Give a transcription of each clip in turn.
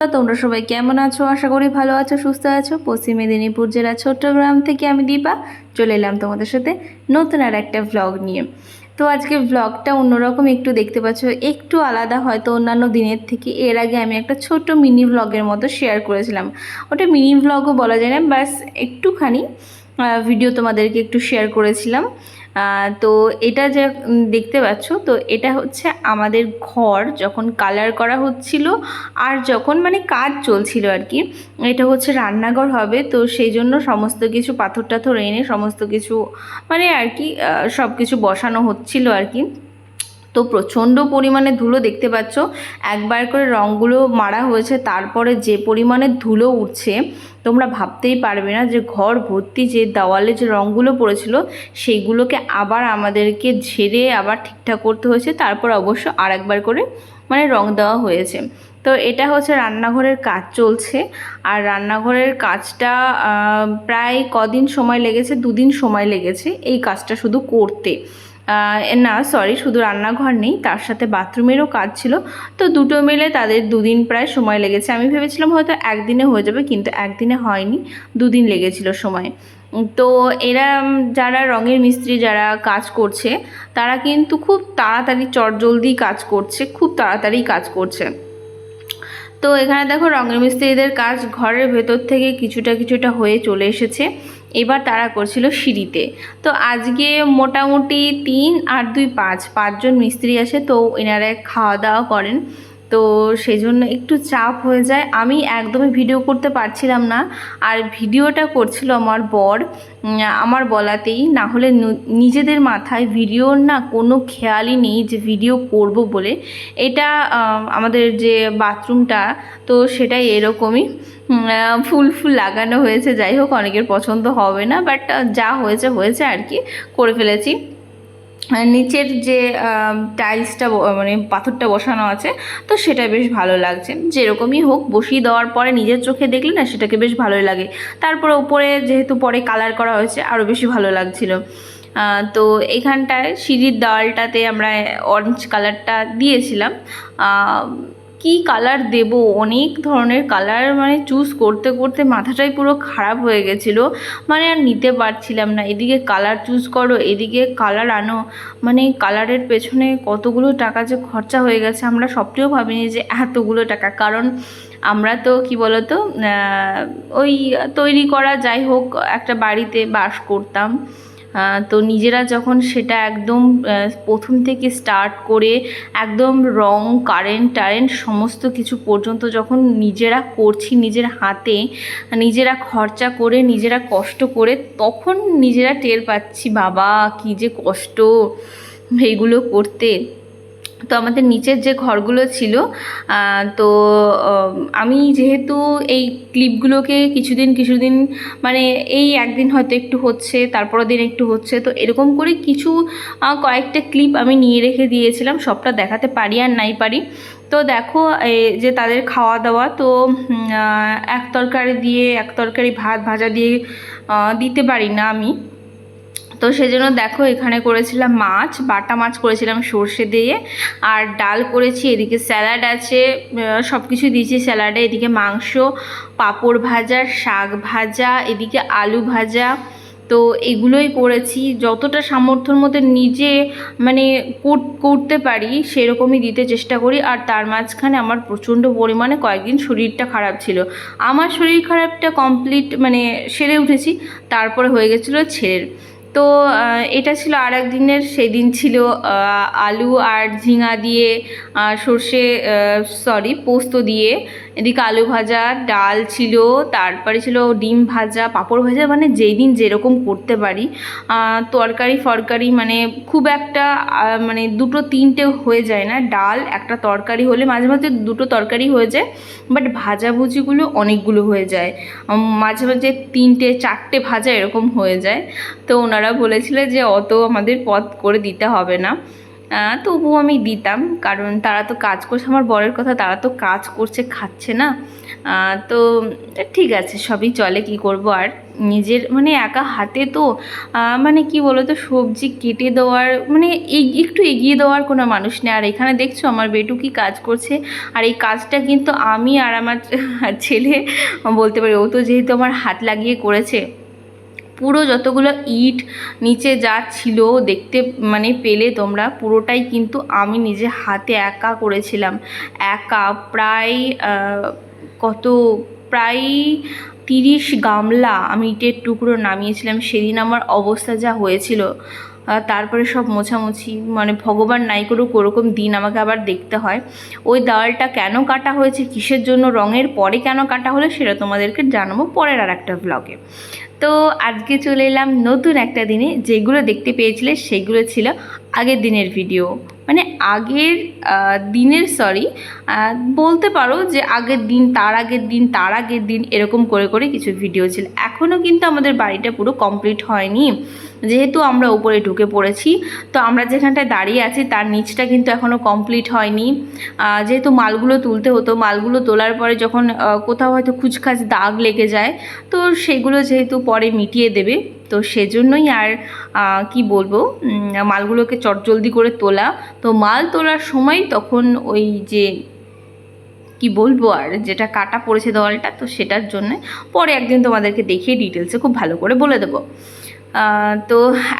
তোমরা সবাই কেমন আছো? আশা করি ভালো আছো, সুস্থ আছো। পশ্চিম মেদিনীপুর জেলা চট্টগ্রাম থেকে আমি দীপা। চলে এলাম তোমাদের সাথে নতুন আর একটা ভ্লগ নিয়ে। তো আজকে ভ্লগটা অন্যরকম, একটু দেখতে পাচ্ছ, একটু আলাদা হয়তো অন্যান্য দিনের থেকে। এর আগে আমি একটা ছোট্ট মিনি ভ্লগের মতো শেয়ার করেছিলাম। ওটা মিনি ভ্লগও বলা যায় না ব্যাস একটুখানি ভিডিও তোমাদেরকে একটু শেয়ার করেছিলাম। তো এটা যে দেখতে পাচ্ছ, তো এটা হচ্ছে আমাদের ঘর যখন কালার করা হচ্ছিল আর যখন মানে কাজ চলছিল আর কি, এটা হচ্ছে রান্নাঘর হবে, তো সেই জন্য সমস্ত কিছু পাথর টাথর এনে সমস্ত কিছু মানে আর কি সব কিছু বসানো হচ্ছিল আর কি। তো প্রচণ্ড পরিমাণে ধুলো দেখতে পাচ্ছ। একবার করে রঙগুলো মারা হয়েছে, তারপরে যে পরিমাণে ধুলো উঠছে, তোমরা ভাবতেই পারবে না যে ঘর ভর্তি যে দেওয়ালে যে রঙগুলো পড়েছিল, সেইগুলোকে আবার আমাদেরকে ঝেড়ে আবার ঠিকঠাক করতে হয়েছে। তারপর অবশ্য আর একবার করে মানে রং দেওয়া হয়েছে। তো এটা হচ্ছে রান্নাঘরের কাজ চলছে। আর রান্নাঘরের কাজটা প্রায় কদিন সময় লেগেছে, দুদিন সময় লেগেছে এই কাজটা শুধু করতে। না সরি শুধু রান্নাঘর নেই, তার সাথে বাথরুমেরও কাজ ছিল। তো দুটো মিলে তাদের দুদিন প্রায় সময় লেগেছে। আমি ভেবেছিলাম হয়তো একদিনে হয়ে যাবে, কিন্তু একদিনে হয়নি, দুদিন লেগেছিল সময়। তো এরা যারা রঙের মিস্ত্রি, যারা কাজ করছে, তারা কিন্তু খুব তাড়াতাড়ি চটজলদি কাজ করছে, খুব তাড়াতাড়ি কাজ করছে। তো এখানে দেখো রঙের মিস্ত্রিদের কাজ ঘরের ভেতর থেকে কিছুটা কিছুটা হয়ে চলে এসেছে। এবার তারা করছিল সিঁড়িতে। তো আজকে মোটামুটি তিন আর দুই পাঁচ, পাঁচজন মিস্ত্রি আসে তো এনারা খাওয়া দাওয়া করেন। তো সেই জন্য একটু চাপ হয়ে যায়। আমি একদমই ভিডিও করতে পারছিলাম না। আর ভিডিওটা করছিল আমার বর। আমার বলাতেই। না হলে নিজেদের মাথায় ভিডিওর না কোনো খেয়ালই নেই যে ভিডিও করব বলে। এটা আমাদের যে বাথরুমটা, তো সেটাই এরকমই। ফুল ফুল লাগানো হয়েছে। যাই হোক, অনেকের পছন্দ হবে না বাট যা হয়েছে হয়েছে আর কি। করে ফেলেছি। নিচের যে টাইলসটা মানে পাথরটা বসানো আছে, তো সেটা বেশ ভালো লাগছে। যেরকমই হোক, বসিয়ে দেওয়ার পরে নিজের চোখে দেখলে না সেটাকে বেশ ভালোই লাগে। তারপরে উপরে যেহেতু পরে কালার করা হয়েছে আরও বেশি ভালো লাগছিল। তো এখানটায় সিঁড়ির দেওয়ালটাতে আমরা অরেঞ্জ কালারটা দিয়েছিলাম। কি কালার দেব? অনেক ধরনের কালার মানে চুজ করতে করতে মাথাটাই পুরো খারাপ হয়ে গেছিল। মানে আর নিতে পারছিলাম না। এদিকে কালার চুজ করো, এদিকে কালার আনো। মানে কালারের পেছনে কতগুলো টাকা যে খরচা হয়ে গেছে, আমরা সবটিও ভাবিনি যে এতগুলো টাকা। কারণ আমরা তো, কি বলতো ওই তৈরি করা যাই হোক, একটা বাড়িতে বাস করতাম। তো নিজেরা যখন সেটা একদম প্রথম থেকে স্টার্ট করে একদম রং কারেন্ট টারেন্ট সমস্ত কিছু পর্যন্ত যখন নিজেরা করছি নিজের হাতে, নিজেরা খরচা করে, নিজেরা কষ্ট করে, তখন নিজেরা টের পাচ্ছি, বাবা, কি যে কষ্ট এইগুলো করতে। তো আমাদের নিচের যে ঘরগুলো ছিল তো আমি যেহেতু এই ক্লিপগুলোকে কিছুদিন কিছুদিন মানে এই একদিন হয়তো একটু হচ্ছে তারপরের দিন একটু হচ্ছে, তো এরকম করে কিছু কয়েকটা ক্লিপ আমি নিয়ে রেখে দিয়েছিলাম, সবটা দেখাতে পারি আর নাই পারি। তো দেখো যে তাদের খাওয়া দাওয়া তো এক তরকারি দিয়ে, এক তরকারি ভাত ভাজা দিয়ে দিতে পারি না আমি। তো সেজন্য দেখো এখানে করেছিলাম মাছ, বাটা মাছ করেছিলাম সর্ষে দিয়ে, আর ডাল করেছি, এদিকে স্যালাড আছে সব কিছু দিয়েছি স্যালাডে, এদিকে মাংস, পাঁপড় ভাজা, শাক ভাজা, এদিকে আলু ভাজা, তো এগুলোই করেছি, যতটা সামর্থ্যর মধ্যে নিজে মানে কর- করতে পারি সেরকমই দিতে চেষ্টা করি, আর তার মাঝখানে আমার প্রচণ্ড পরিমাণে কয়েকদিন শরীরটা খারাপ ছিল। আমার শরীর খারাপটা কমপ্লিট মানে সেরে উঠেছি, তারপরে হয়ে গেছিল ছেলের তো এটা ছিল আর এক দিনের সেই দিন ছিল আলু আর ঝিঙা দিয়ে সর্ষে সরি পোস্ত দিয়ে। এদিকে আলু ভাজা, ডাল ছিল, তারপরে ছিল ডিম ভাজা, পাঁপড় ভাজা মানে যেই দিন যেরকম করতে পারি। তরকারি ফরকারি মানে খুব একটা মানে দুটো তিনটে হয়ে যায় না। ডাল একটা তরকারি হলে মাঝে মাঝে দুটো তরকারি হয়ে যায় বাট ভাজাভুজিগুলো অনেকগুলো হয়ে যায়। মাঝে মাঝে তিনটে, চারটে ভাজা এরকম হয়ে যায়। তো ওনারা বলেছিল যে অত আমাদের পথ করে দিতে হবে না। তবুও আমি দিতাম, কারণ তারা তো কাজ করছে। আমার বরের কথা, তারা তো কাজ করছে, খাচ্ছে না। তো ঠিক আছে, সবই চলে, কি করব আর? নিজের মানে একা হাতে তো মানে কি বলো তো সবজি কেটে দেওয়ার মানে একটু এগিয়ে দেওয়ার কোনো মানুষ নেই। আর এখানে দেখছ, আমার বেটু কি কাজ করছে? আর এই কাজটা কিন্তু আমি আর আমার ছেলে, বলতে পারি, ও তো যেহেতু আমার হাত লাগিয়ে করেছে পুরো যতগুলো ইট নিচে যা ছিল দেখতে মানে পেলে তোমরা, পুরোটাই কিন্তু আমি নিজে হাতে একা করেছিলাম। একা প্রায় কত, প্রায় তিরিশ গামলা আমি ইটের টুকরো নামিয়েছিলাম। সেদিন আমার অবস্থা যা হয়েছিল তারপরে সব মোছামুছি মানে ভগবান নাই করুক, ওরকম দিন আমাকে আবার দেখতে হয়। ওই দেওয়ালটা কেন কাটা হয়েছে, কিসের জন্য, রঙের পরে কেন কাটা হলো, সেটা তোমাদেরকে জানাব পরের আর একটা ব্লগে তো আজকে চলে এলাম নতুন একটা দিনে, যেগুলো দেখতে পেয়েছিলে সেগুলো ছিল আগের দিনের ভিডিও মানে আগের দিনের সরি বলতে পারো যে আগের দিন, তার আগের দিন, তার আগের দিন এরকম করে করে কিছু ভিডিও ছিল। এখনও কিন্তু আমাদের বাড়িটা পুরো কমপ্লিট হয়নি। যেহেতু আমরা উপরে ঢুকে পড়েছি, তো আমরা যেখানটায় দাঁড়িয়ে আছি, তার নিচটা কিন্তু এখনও কমপ্লিট হয়নি। যেহেতু মালগুলো তুলতে হতো, মালগুলো তোলার পরে যখন কোথাও হয়তো খুচখাচ দাগ লেগে যায়, তো সেগুলো যেহেতু পরে মিটিয়ে দেবে তো সেজন্যই আর কি বলব মালগুলোকে চটজলদি করে তোলা। তো মাল তোলার সময় তখন ওই যে, কি বলব আর, যেটা কাটা পড়েছে দলটা তো সেটার জন্য পরে একদিন তোমাদেরকে দেখিয়ে ডিটেলসে খুব ভালো করে বলে দেবো। তো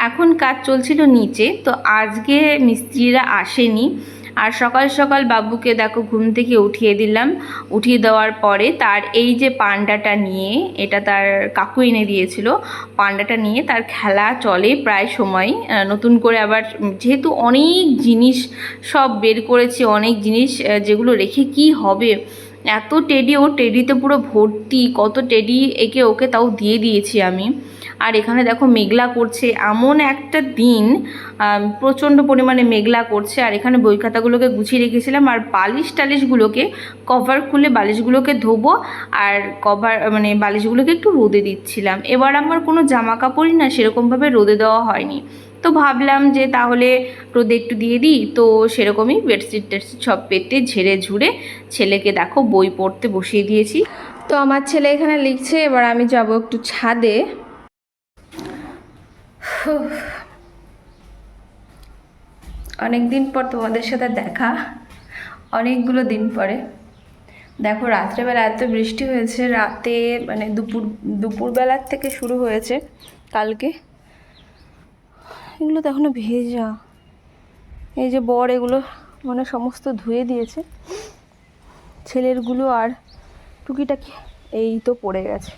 এখন কাজ চলছিল নিচে, তো আজকে মিস্ত্রিরা আসেনি। আর সকাল সকাল বাবুকে দেখো ঘুম থেকে উঠিয়ে দিলাম। উঠিয়ে দেওয়ার পরে তার এই যে পান্ডাটা নিয়ে, এটা তার কাকু এনে দিয়েছিল, পান্ডাটা নিয়ে তার খেলা চলে প্রায় সময়। নতুন করে আবার যেহেতু অনেক জিনিস সব বের করেছি, অনেক জিনিস যেগুলো রেখে কি হবে? এত টেডি ও টেডিতে পুরো ভর্তি, কত টেডি একে ওকে তাও দিয়ে দিয়েছি আমি। আর এখানে দেখো মেঘলা করছে। এমন একটা দিন প্রচণ্ড পরিমাণে মেঘলা করছে। আর এখানে বই খাতাগুলোকে গুছিয়ে রেখেছিলাম। আর বালিশ টালিশগুলোকে কভার খুলে বালিশগুলোকে ধোবো আর কভার মানে বালিশগুলোকে একটু রোদে দিচ্ছিলাম। এবার আমার কোনো জামা কাপড়ই না সেরকমভাবে রোদে দেওয়া হয়নি। তো ভাবলাম যে তাহলে রোদে একটু দিয়ে দিই। তো সেরকমই বেডশিট টেডশিট সব পেতে ঝেড়ে ঝুড়ে ছেলেকে দেখো বই পড়তে বসিয়ে দিয়েছি। তো আমার ছেলে এখানে লিখছে, এবার আমি যাব একটু ছাদে। অনেক দিন পর তোমাদের সাথে দেখা। অনেকগুলো দিন পরে। দেখো, রাত্রেবেলা এত বৃষ্টি হয়েছে, রাতে মানে দুপুর, দুপুরবেলার থেকে শুরু হয়েছে কালকে। এগুলো তো এখনও ভেজা। এই যে বর এগুলো মানে সমস্ত ধুয়ে দিয়েছে। ছেলেরগুলো আর টুকিটাকি, এই তো পড়ে গেছে।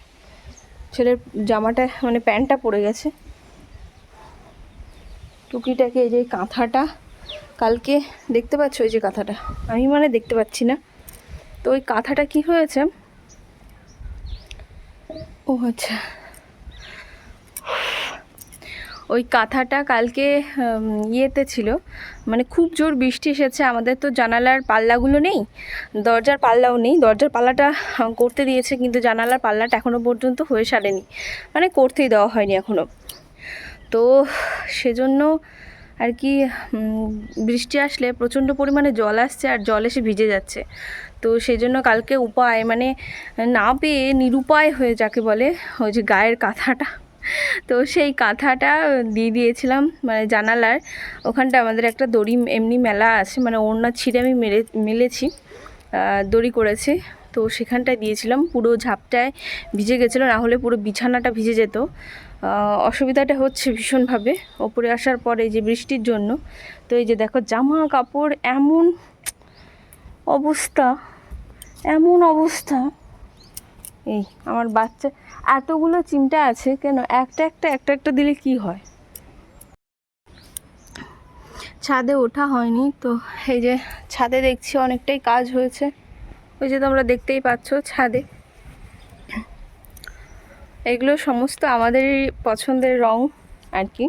ছেলের জামাটা মানে প্যান্টটা পড়ে গেছে। টুকিটাকে এই যে কাঁথাটা কালকে দেখতে পাচ্ছ ওই যে কাঁথাটা? আমি মানে দেখতে পাচ্ছি না। তো ওই কাঁথাটা কি হয়েছে? ও আচ্ছা। ওই কাঁথাটা কালকে ইয়েতে ছিল। মানে খুব জোর বৃষ্টি এসেছে। আমাদের তো জানালার পাল্লাগুলো নেই, দরজার পাল্লাও নেই। দরজার পাল্লাটা করতে দিয়েছে, কিন্তু জানালার পাল্লাটা এখনও পর্যন্ত হয়ে সারেনি। মানে করতেই দেওয়া হয়নি এখনও তো সেজন্য আর কি বৃষ্টি আসলে প্রচণ্ড পরিমাণে জল আসছে আর জল এসে ভিজে যাচ্ছে। তো সেই জন্য কালকে উপায় মানে না পেয়ে নিরুপায় হয়ে যাকে বলে ওই যে গায়ের কাঁথাটা, তো সেই কাঁথাটা দিয়ে দিয়েছিলাম মানে জানালার ওখানটা আমাদের একটা দড়ি এমনি মেলা আছে মানে ওড়না ছিঁড়ে আমি মেরে, মেলেছি দড়ি করেছে। তো সেখানটায় দিয়েছিলাম, পুরো ঝাপটায় ভিজে গেছিল, না হলে পুরো বিছানাটা ভিজে যেত। অসুবিধাটা হচ্ছে ভীষণভাবে। ওপরে আসার পরে যে বৃষ্টির জন্য, তো এই যে দেখো জামা কাপড় এমন অবস্থা এমন অবস্থা। এই আমার বাচ্চা, এতগুলো চিমটা আছে কেন? একটা একটা একটা একটা দিলে কি হয়? ছাদে ওঠা হয়নি, তো এই যে ছাদে দেখছি অনেকটাই কাজ হয়েছে। ওই যে তোমরা দেখতেই পাচ্ছ ছাদে। এগুলো সমস্ত আমাদেরই পছন্দের রং আর কি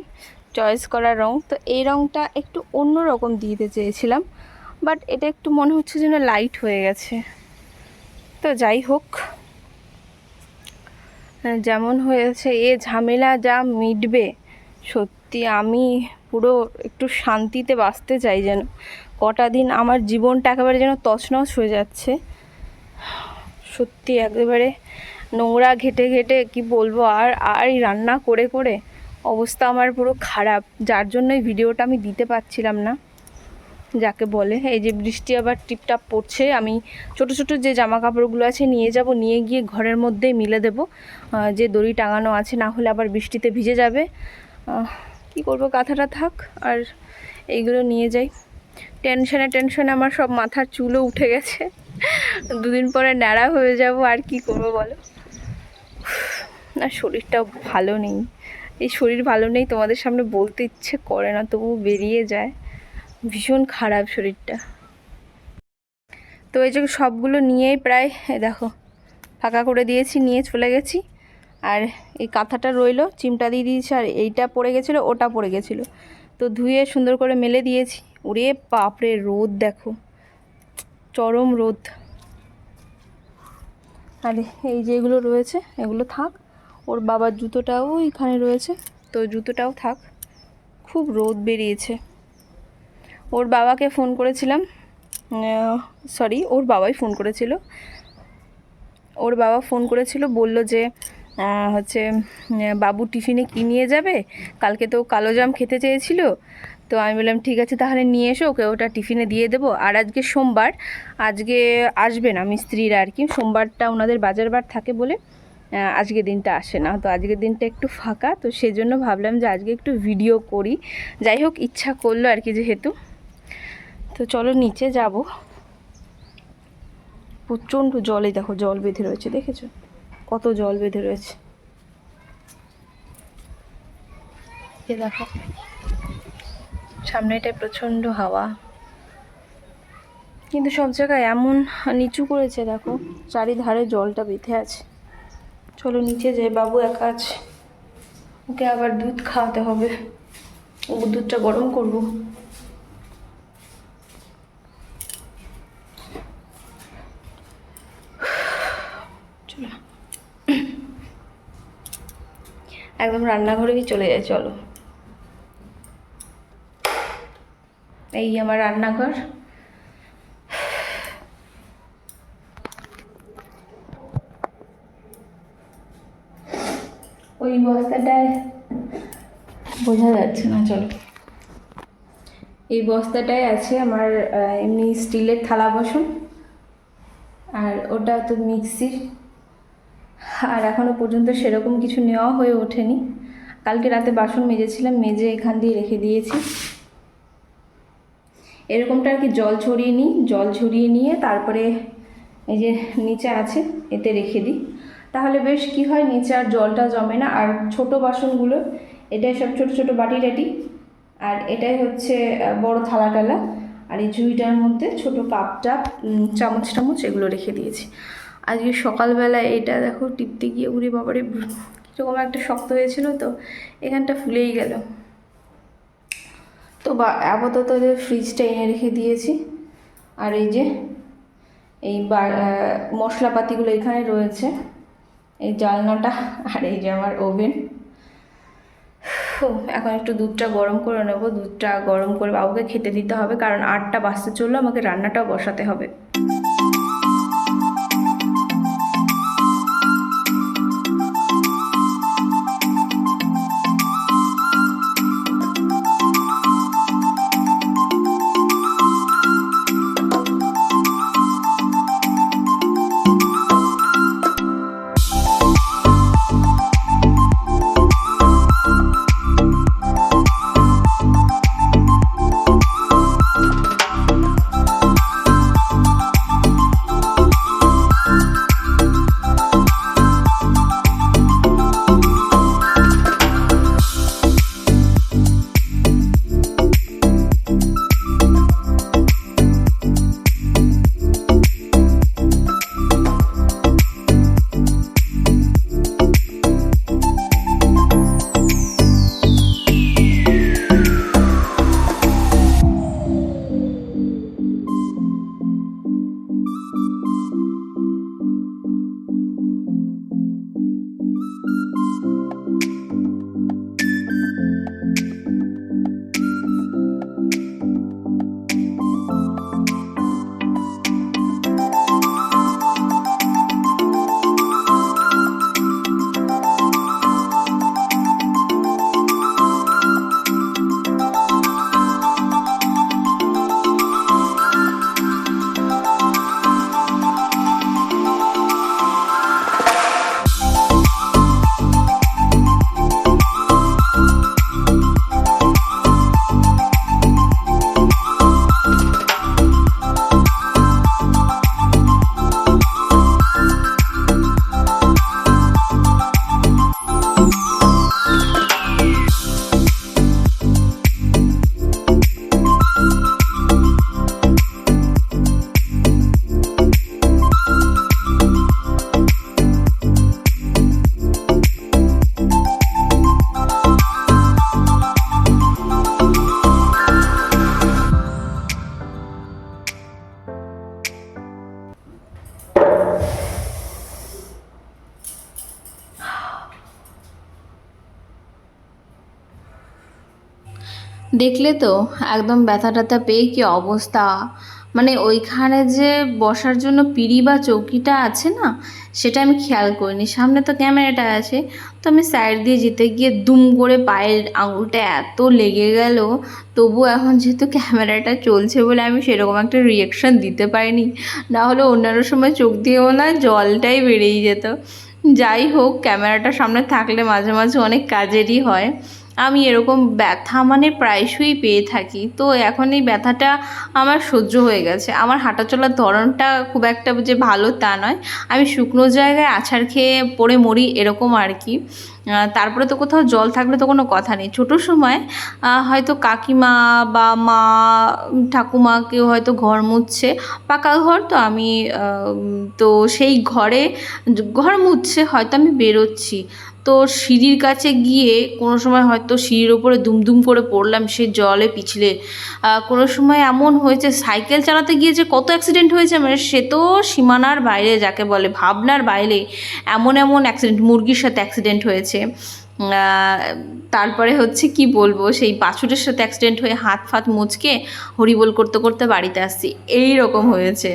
চয়েস করা রং। তো এই রংটা একটু অন্য রকম দিতে চেয়েছিলাম বাট এটা একটু মনে হচ্ছে যেন লাইট হয়ে গেছে। তো যাই হোক যেমন হয়েছে, এ ঝামেলা যা মিটবে, সত্যি আমি পুরো একটু শান্তিতে বাঁচতে চাই যেন। কটা দিন আমার জীবনটা একেবারে যেন তছনছ হয়ে যাচ্ছে। সত্যি একেবারে নোংরা ঘেটে ঘেটে, কি বলব? আর আর রান্না করে করে অবস্থা আমার পুরো খারাপ। যার জন্যই ভিডিওটা আমি দিতে পারছিলাম না, যাকে বলে। এই যে বৃষ্টি আবার টিপটাপ পড়ছে, আমি ছোট ছোট যে জামা কাপড়গুলো আছে নিয়ে যাব, নিয়ে গিয়ে ঘরের মধ্যে মিলে দেব। যে দড়ি টাঙানো আছে, না হলে আবার বৃষ্টিতে ভিজে যাবে। কি করব, কাঁথাটা থাক, আর এইগুলো নিয়ে যাই। টেনশনে টেনশনে আমার সব মাথার চুলও উঠে গেছে। দুদিন পরে ন্যাড়া হয়ে যাব, আর কি করব বলো? না, শরীরটাও ভালো নেই। এই শরীর ভালো নেই, তোমাদের সামনে বলতে ইচ্ছে করে না তবু বেরিয়ে যায়। ভীষণ খারাপ শরীরটা। তো এই যে সবগুলো নিয়েই প্রায় দেখো, ফাঁকা করে দিয়েছি, নিয়ে চলে গেছি। আর এই কাঁথাটা রইল, চিমটা দিয়ে দিয়েছি, আর এইটা পড়ে গেছিল, ওটা পড়ে গেছিল। তো ধুয়ে সুন্দর করে মেলে দিয়েছি। ওরে বাপরে, রোদ দেখো। চরম রোদ। আর, এই যেগুলো রয়েছে, এগুলো থাক। ওর বাবার জুতোটাও এখানে রয়েছে। তো জুতোটাও থাক। খুব রোদ বেরিয়েছে। ওর বাবাকে ফোন করেছিলাম। সরি ওর বাবাই ফোন করেছিল। ওর বাবা ফোন করেছিল, বলল যে হচ্ছে বাবু টিফিনে কি নিয়ে যাবে? কালকে তো কালো জাম খেতে চেয়েছিল। তো আমি বললাম ঠিক আছে তাহলে নিয়ে এসো ওকে ওটা টিফিনে দিয়ে দেবো। আর আজকে সোমবার আজকে আসবে না মিস্ত্রিরা আর কি সোমবারটা ওনাদের বাজার বার থাকে বলে আহ, আজকের দিনটা আসে না। তো আজকের দিনটা একটু ফাঁকা তো সেজন্য ভাবলাম যে আজকে একটু ভিডিও করি। যাই হোক ইচ্ছা করল আর কি যেহেতু। তো চলো নিচে যাব। প্রচণ্ড জলে দেখো জল বেঁধে রয়েছে দেখেছ? কত জল বেঁধে রয়েছে। দেখো। সামনেটায় প্রচণ্ড হাওয়া। কিন্তু সব জায়গায় এমন নিচু করেছে, দেখো। চারিধারে জলটা বেঁধে আছে। চলো নিচে যাই, বাবু একা আছে। ওকে আবার দুধ খাওয়াতে হবে। ও দুধটা গরম করব। একদম রান্নাঘরেই চলে যায় চলো। এই আমার রান্নাঘর। ওই বস্তাটায় বোঝা যাচ্ছে না, চলো। এই বস্তাটায় আছে আমার এমনি স্টিলের থালা বাসন, আর ওটা তো মিক্সির। আর এখনও পর্যন্ত সেরকম কিছু নেওয়া হয়ে ওঠেনি। কালকে রাতে বাসন মেজেছিলাম, মেজে এখান দিয়ে রেখে দিয়েছি। এরকমটা আর কি জল ছড়িয়ে নিই, জল ছড়িয়ে নিয়ে তারপরে এই যে নিচে আছে, এতে রেখে দিই। তাহলে বেশ কি হয়, নিচে আর জলটা জমে না। আর ছোট বাসনগুলো, এটাই সব ছোট ছোট বাটি টাটি। আর এটাই হচ্ছে বড় থালা টালা। আর এই ঝুড়িটার মধ্যে ছোট কাপ টাপ চামচ টামচ এগুলো রেখে দিয়েছি। আজকে সকালবেলা এটা দেখো, টিপতে গিয়ে উড়ে বাবারে কীরকম একটা শক্ত হয়েছিল তো, এখানটা ফুলেই গেল। তো আপাতত ফ্রিজটা এনে রেখে দিয়েছি। আর এই যে, এই মশলাপাতিগুলো এখানে রয়েছে। এই জালনাটা আর এই যে আমার ওভেন এখন একটু দুধটা গরম করে নেব। দুধটা গরম করে বাবুকে খেতে দিতে হবে, কারণ আটটা বাজতে চলল, আমাকে রান্নাটাও বসাতে হবে। দেখলে তো একদম ব্যথা ট্যাথা পেয়ে কি অবস্থা? মানে ওইখানে যে বসার জন্য পিড়ি বা চৌকিটা আছে না, সেটা আমি খেয়াল করিনি। সামনে তো ক্যামেরাটা আছে। তো আমি সাইড দিয়ে যেতে গিয়ে দুম করে পায়ের আঙুলটা এত লেগে গেল, তবু এখন যেহেতু ক্যামেরাটা চলছে বলে আমি সেরকম একটা রিয়েকশন দিতে পারিনি। না হলে অন্যান্য সময় চোখ দিয়েও না, জলটাই বেরিয়ে যেত। যাই হোক, ক্যামেরাটা সামনে থাকলে মাঝে মাঝে অনেক কাজেরই হয়। আমি এরকম ব্যথা মানে প্রায়শই পেয়ে থাকি। তো এখন এই ব্যথাটা আমার সহ্য হয়ে গেছে। আমার হাঁটা চলার ধরনটা খুব একটা যে ভালো তা নয়। আমি শুকনো জায়গায় আছাড় খেয়ে পড়ে মরি এরকম আর কি তারপরে তো কোথাও জল থাকলে তো কোনো কথা নেই। ছোটোর সময় হয়তো কাকিমা বা মা, ঠাকুমা কেউ হয়তো ঘর মুছছে। পাকা ঘর তো আমি তো সেই ঘরে, ঘর মুছছে, হয়তো আমি বেরোচ্ছি। তো সিঁড়ির কাছে গিয়ে কোনো সময় হয়তো সিঁড়ির ওপরে দুমদুম করে পড়লাম, সে জলে পিছলে। কোনো সময় এমন হয়েছে, সাইকেল চালাতে গিয়ে যে কত অ্যাক্সিডেন্ট হয়েছে মানে সে তো সীমানার বাইরে, যাকে বলে ভাবনার বাইরে এমন এমন অ্যাক্সিডেন্ট মুরগির সাথে অ্যাক্সিডেন্ট হয়েছে। তারপরে হচ্ছে কি বলব, সেই বাছুরের সাথে অ্যাক্সিডেন্ট হয়ে হাত ফাত মুচকে হরিবোল করতে করতে বাড়িতে আসছি। এই রকম হয়েছে।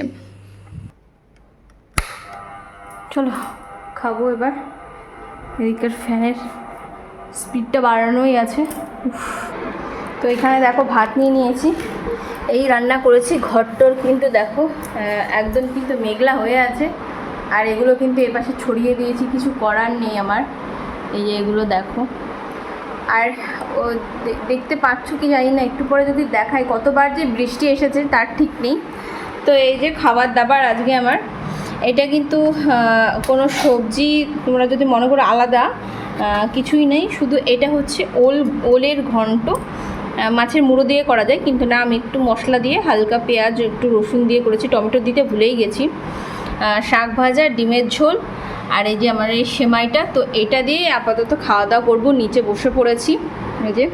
চলো, খাব এবার। এদিকের ফ্যানের স্পিডটা বাড়ানোই আছে। তো এখানে দেখো ভাত নিয়ে নিয়েছি। এই রান্না করেছি, ঘরটর কিন্তু দেখো একদম কিন্তু মেঘলা হয়ে আছে। আর এগুলো কিন্তু এপাশে ছড়িয়ে দিয়েছি, কিছু করার নেই আমার। এই যে এগুলো দেখো। আর ও দেখতে পাচ্ছ কি জানি না, একটু পরে যদি দেখায় কতবার যে বৃষ্টি এসেছে তার ঠিক নেই। তো এই যে খাবার দাবার আজকে আমার। এটা কিন্তু কোনো সবজি তোমরা যদি মনে করো আলাদা কিছুই নেই। শুধু এটা হচ্ছে ওল, ওলের ঘন্ট। মাছের মুড়ো দিয়ে করা যায়, কিন্তু না, আমি একটু মশলা দিয়ে হালকা পেঁয়াজ, একটু রসুন দিয়ে করেছি, টমেটো দিতে ভুলেই গেছি। শাক ভাজা, ডিমের ঝোল, আর এই যে আমার এই সেমাইটা, তো এটা দিয়ে আপাতত খাওয়া দাওয়া করব, নিচে বসে পড়েছি। এই যে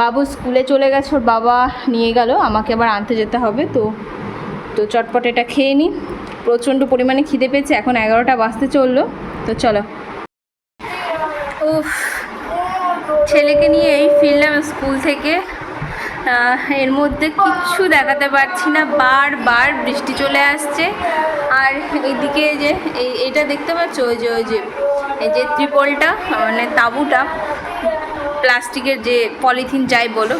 বাবু স্কুলে চলে গেছে, ওর বাবা নিয়ে গেল, আমাকে আবার আনতে যেতে হবে, তো তো চটপট এটা খেয়ে নিই প্রচণ্ড পরিমাণে খিদে পেয়েছে, এখন এগারোটা বাজতে চলল, তো চলো। উফ, ছেলেকে নিয়ে এই ফিরলাম স্কুল থেকে। এর মধ্যে কিচ্ছু দেখাতে পারছি না, বারবার বৃষ্টি চলে আসছে। আর এইদিকে যে এটা দেখতে পাচ্ছ? ওই যে ওই যে, এই যে ত্রিপলটা মানে তাঁবুটা, প্লাস্টিকের যে পলিথিন যাই বলো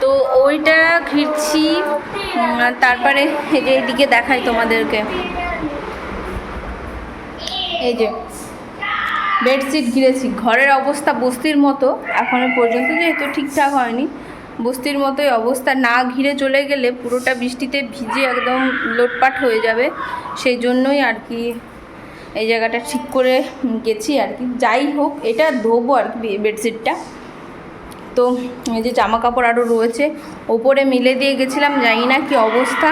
তো ওইটা ঘিরছি তারপরে এই যে এইদিকে দেখাই তোমাদেরকে। এই যে বেডশিট ঘিরেছি, ঘরের অবস্থা বস্তির মতো, এখনও পর্যন্ত যেহেতু ঠিকঠাক হয়নি। বস্তির মতোই অবস্থা, না ঘিরে চলে গেলে পুরোটা বৃষ্টিতে ভিজে একদম লোটপাট হয়ে যাবে। সেই জন্যই আর কি এই জায়গাটা ঠিক করে গেছি আর কি। যাই হোক, এটা ধোবো আর কি বেডশিটটা। তো এই যে জামা কাপড় আরও রয়েছে, ওপরে মিলে দিয়ে গেছিলাম, জানি না কি অবস্থা,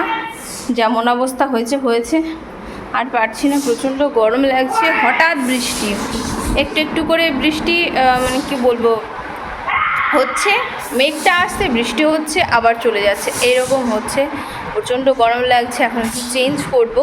যেমন অবস্থা হয়েছে হয়েছে। আর পারছি না, প্রচণ্ড গরম লাগছে, হঠাৎ বৃষ্টি। একটু একটু করে বৃষ্টি মানে কি বলব, হচ্ছে, মেঘটা আসছে, বৃষ্টি হচ্ছে, আবার চলে যাচ্ছে, এরকম হচ্ছে। প্রচণ্ড গরম লাগছে, এখন একটু চেঞ্জ করব।